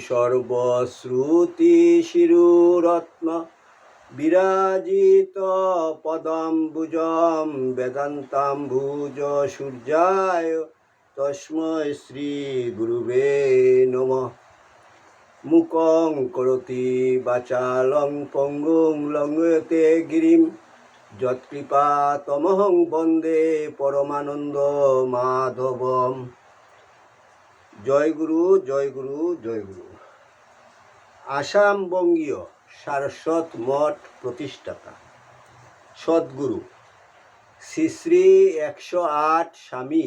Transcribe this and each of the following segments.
সর্বশ্রুতি শিরুরত্ন বিরাজিত পদম্বুজম বেদান্তাম্বুজ সূর্যায় তস্মৈ শ্রী গুরুবে নমঃ মুকং করতি বাচালং পঙ্গুং লঙ্গতে গিরিম যৎকৃপা তমহং বন্দে পরমানন্দ মাধবম জয় গুরু জয় গুরু জয় গুরু। আসাম বঙ্গীয় সারস্বত মঠ প্রতিষ্ঠাতা, সদ্গুরু, শ্রী শ্রী একশো আট স্বামী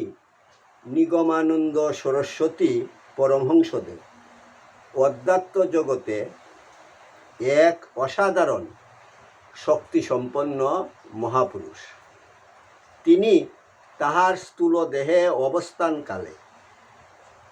নিগমানন্দ সরস্বতী পরমহংসদেব। অধ্যাত্ম জগতে এক অসাধারণ শক্তিসম্পন্ন মহাপুরুষ। তিনি তাহার স্থূল দেহে অবস্থানকালে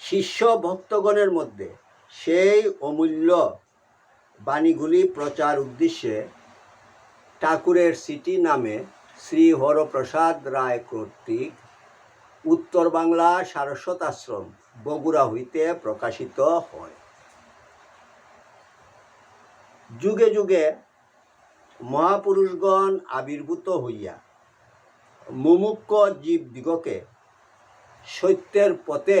শিষ্য ভক্তগণের মধ্যে সেই অমূল্য বাণীগুলি প্রচার উদ্দেশ্যে ঠাকুরের সিটি নামে শ্রী হরপ্রসাদ রায় কর্তৃক উত্তর বাংলা সারস্বত আশ্রম, বগুড়া হইতে প্রকাশিত হয়। যুগে যুগে মহাপুরুষগণ আবির্ভূত হইয়া মুমুক্ষ জীবদিগকে সত্যের পথে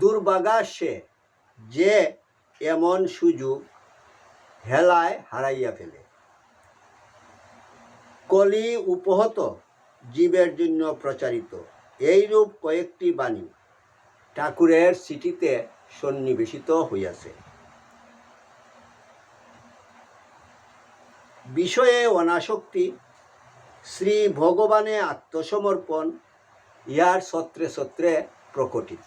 দুর্বাগা সে যে এমন সুযোগ হেলায় হারাইয়া ফেলে। কলি উপহত জীবের জন্য প্রচারিত। এইরূপ কয়েকটি বাণী ঠাকুরের সিটিতে সন্নিবেশিত হইয়াছে। বিষয়ে অনাসক্তি, শ্রী ভগবানে আত্মসমর্পণ, ইহার সত্রে সত্রে প্রকটিত।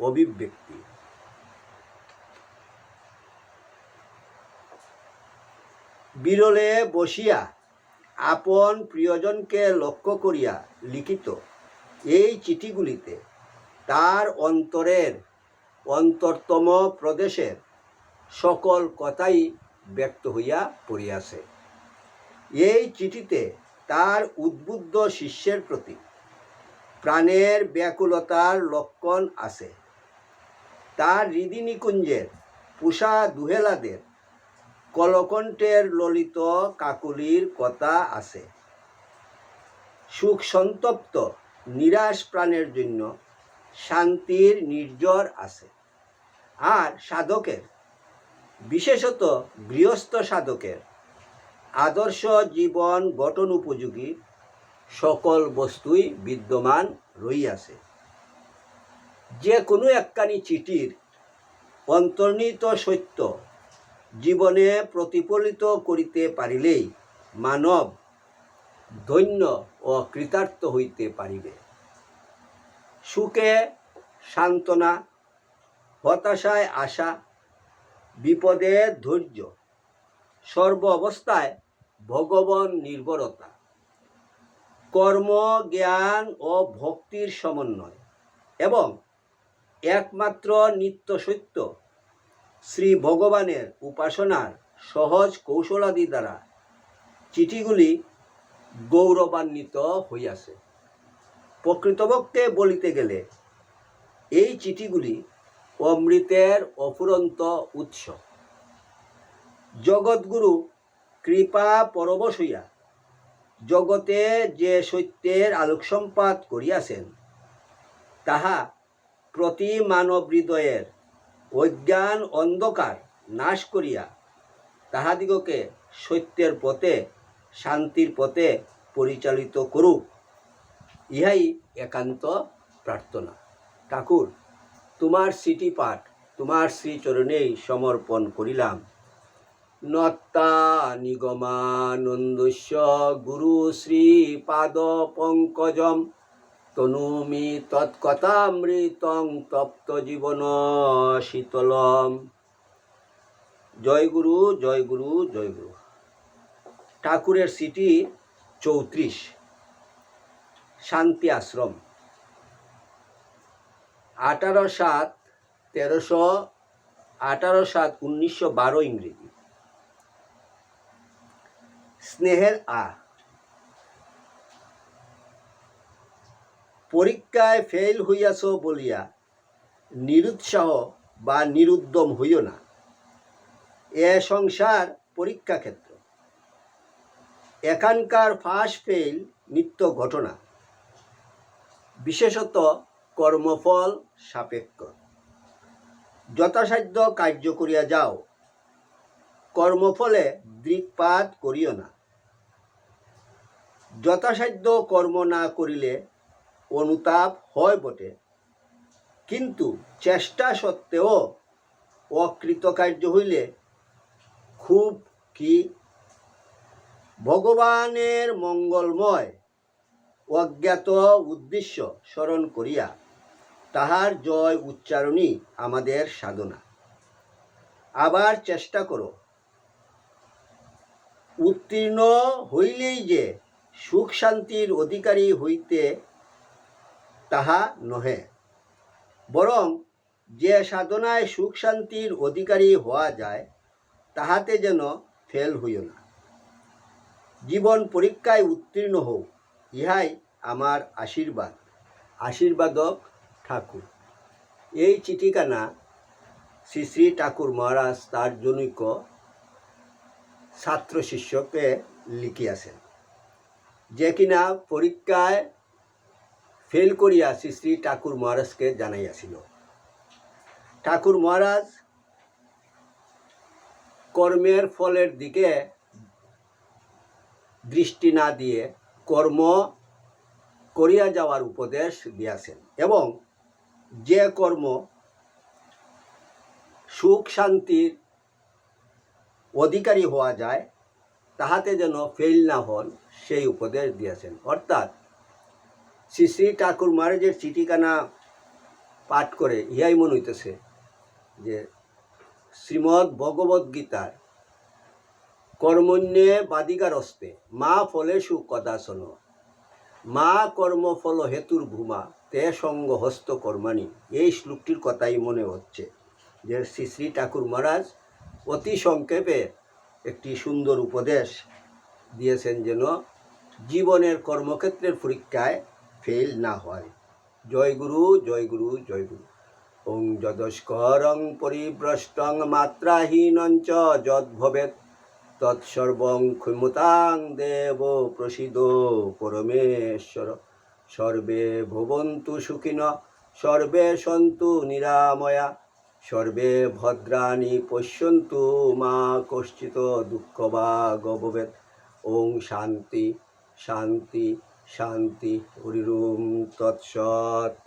অভিব্যক্তি। বিরলে বসিয়া আপন প্রিয়জনকে লক্ষ্য করিয়া লিখিত এই চিঠিগুলিতে তার অন্তরের অন্তরতম প্রদেশের সকল কথাই ব্যক্ত হইয়া পড়িয়াছে। এই চিঠিতে তার উদ্বুদ্ধ শিষ্যের প্রতি প্রাণের ব্যাকুলতার লক্ষণ আছে। তার হৃদিনিকুঞ্জের পুষা দুহেলাদের কলকণ্ঠের ললিত কাকুলির কথা আছে। সুখ সন্তপ্ত, নিরাশ প্রাণের জন্য শান্তির নির্জর আছে। আর সাধকের, বিশেষত গৃহস্থ সাধকের, আদর্শ জীবন গঠন উপযোগী সকল বস্তুই বিদ্যমান রইয়াছে। যে কোনো একখানি চিঠির অন্তর্নিহিত সত্য জীবনে প্রতিফলিত করিতে পারিলেই মানব ধন্য ও কৃতার্থ হইতে পারিবে। সুখে সান্ত্বনা, হতাশায় আশা, বিপদে ধৈর্য, সর্ব অবস্থায় ভগবান নির্ভরতা কর্ম, জ্ঞান ও ভক্তির সমন্বয় এবং একমাত্র নিত্য সত্য। শ্রী ভগবানের উপাসনার সহজ কৌশলাদি দ্বারা চিঠিগুলি গৌরবান্বিত হইয়াছে। প্রকৃতপক্ষে বলিতে গেলে এই চিঠিগুলি অমৃতের অফুরন্ত উৎস। জগৎগুরু কৃপা পরবশ হইয়া জগতে যে সত্যের আলোকসম্পাত করিয়াছেন, তাহা প্রতি মানব হৃদয়ের অজ্ঞান অন্ধকার নাশ করিয়া তাহাদিগকে সত্যের পথে, শান্তির পথে পরিচালিত করুক। ইহাই একান্ত প্রার্থনা। ঠাকুর, তোমার সিটি পাঠ তোমার শ্রীচরণেই সমর্পণ করিলাম। নত্তা নিগমানন্দস্য গুরু শ্রী পাদ পঙ্কজম তনুমি তৎকথামৃতং তপ্ত জীবন শীতলম। জয় গুরু জয় গুরু জয় গুরু। ঠাকুরের সিটি চৌত্রিশ, শান্তি আশ্রম। আঠারো সাত তেরোশো আঠারো সাত উনিশশো বারো ইংরেজি। স্নেহের আ। পরীক্ষায় ফেল হইয়াছ বলিয়া নিরুৎসাহ বা নিরুদ্যম হইও না। এ সংসার পরীক্ষা ক্ষেত্র এখানকার ফাঁস ফেল নিত্য ঘটনা। বিশেষত কর্মফল সাপেক্ষ। যথাসাধ্য কার্য করিয়া যাও। কর্মফলে দৃকপাত করিও না। যথাসাধ্য কর্ম না করিলে অনুতাপ হয় বটে। কিন্তু চেষ্টা সত্ত্বেও অকৃতকার্য হইলে খুব কি? ভগবানের মঙ্গলময় অজ্ঞাত উদ্দেশ্য স্মরণ করিয়া তাহার জয় উচ্চারণই আমাদের সাধনা। আবার চেষ্টা করো। উত্তীর্ণ হইলেই যে সুখ শান্তির অধিকারী হইতে তাহা নহে। বরং যে সাধনায় সুখ শান্তির অধিকারী হওয়া যায়, তাহাতে যেন ফেল হইও না। জীবন পরীক্ষায় উত্তীর্ণ হোক ইহাই আমার আশীর্বাদ। আশীর্বাদক ঠাকুর। এই চিঠিখানা শ্রী শ্রী ঠাকুর মহারাজ তার জনৈক ছাত্র শিষ্যকে লিখিয়াছেন। যে কিনা পরীক্ষায় ফেল করিয়া শ্রী শ্রী ঠাকুর মহারাজকে জানাইয়াছিল ঠাকুর মহারাজ কর্মের ফলের দিকে দৃষ্টি না দিয়ে কর্ম করিয়া যাওয়ার উপদেশ দিয়াছেন এবং যে কর্ম সুখ শান্তির অধিকারী হওয়া যায়, তাহাতে যেন ফেল না হন, সেই উপদেশ দিয়েছেন। অর্থাৎ শ্রী শ্রী ঠাকুর মহারাজের চিঠিখানা পাঠ করে ইহাই মনে হইতেছে যে শ্রীমদ্ ভগবদ্ গীতার কর্মণ্যে বাদিকারস্তে মা ফলেষু কদাসন মা কর্মফল হেতুর ভূমা, তে সঙ্গ হস্ত কর্মাণী। এই শ্লোকটির কথাই মনে হচ্ছে যে শ্রী শ্রী ঠাকুর মহারাজ অতি সংক্ষেপে একটি সুন্দর উপদেশ দিয়েছেন যেন জীবনের কর্মক্ষেত্রের পরীক্ষায় ফেল না হয়। জয় গুরু জয় গুরু জয় গুরু। ওং যদস্করং পরিভ্রষ্টং মাত্রাহীনঞ্চ যদ্ভবেত তৎসর্বং ক্ষমতাং দেব প্রসিদ পরমেশ্বর। সর্বে ভবন্তু সুখিন, সর্বে সন্তু নিরাময়া। সর্বে ভদ্রাণি পশ্যন্তু মা কশ্চিত দুঃখ বা গভবেত ওং শান্তি শান্তি। শান্তি হরিরোম তৎসৎ।